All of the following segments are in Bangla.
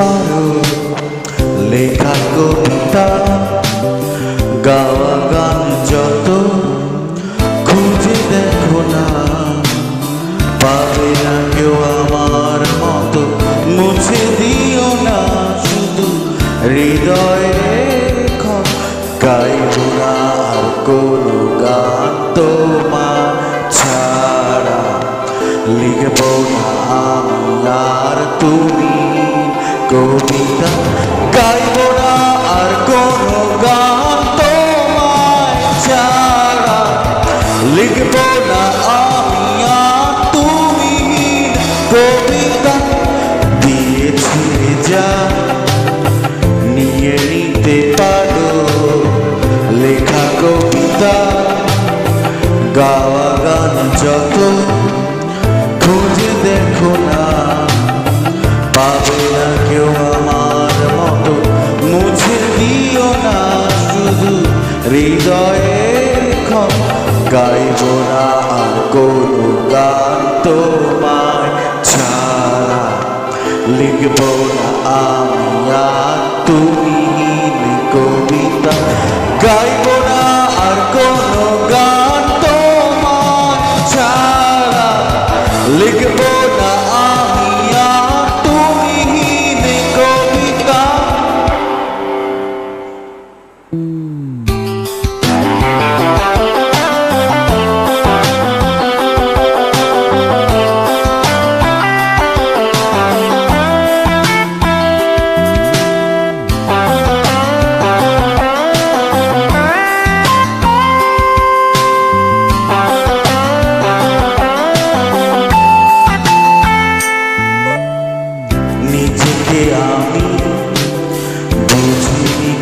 পারো লেখা কবিতা, গাওয়া গান যত খুঁজে দেখো না, পাবে না কেউ আমার মতো, মুছে দিও না শুধু হৃদয়ে গাইব না কোনো গান তোমার ছাড়া, লিখব না আমি আর তুমি কবিতা গাইব না আর কোনো গান তোমায় ছাড়া। লিখব না আমি তুমি কবিতা দিয়েছি যা নিয়ে নিতে পারো। লেখা কবিতা, গাওয়া গান যত খুঁজে দেখো না, পাবে শুধু হৃদয়ের গাইব না আর কোনো গান তোমায় ছাড়া। লিখব না আমি আর তুমি কবিতা। গাইব না আর কোনো গান তোমায় ছাড়া। লিখব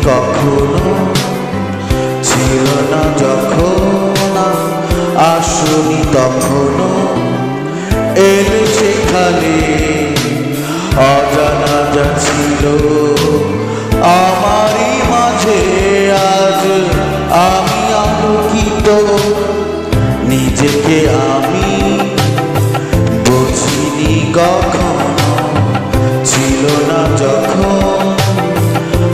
কখনো ছিল না যখন আসনি তখনও এলে সেখানে অজানা যা ছিল। আমারই মাঝে আজ আমি আলোকিত। নিজেকে আমি বুঝিনি কখনো, ছিল না যখন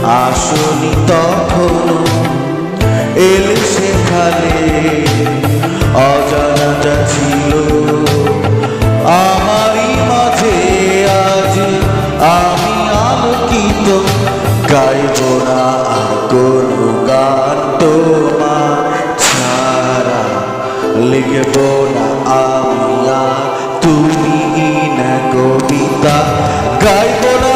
আসনি তখন এলে সেখানে অজানাটা ছিল। আমারই মাঝে আজ আমি আলোকিত, গাইব না কোনো গান তোমার ছাড়া। লিখব না আমি তুমি না কবিতা, গাইব না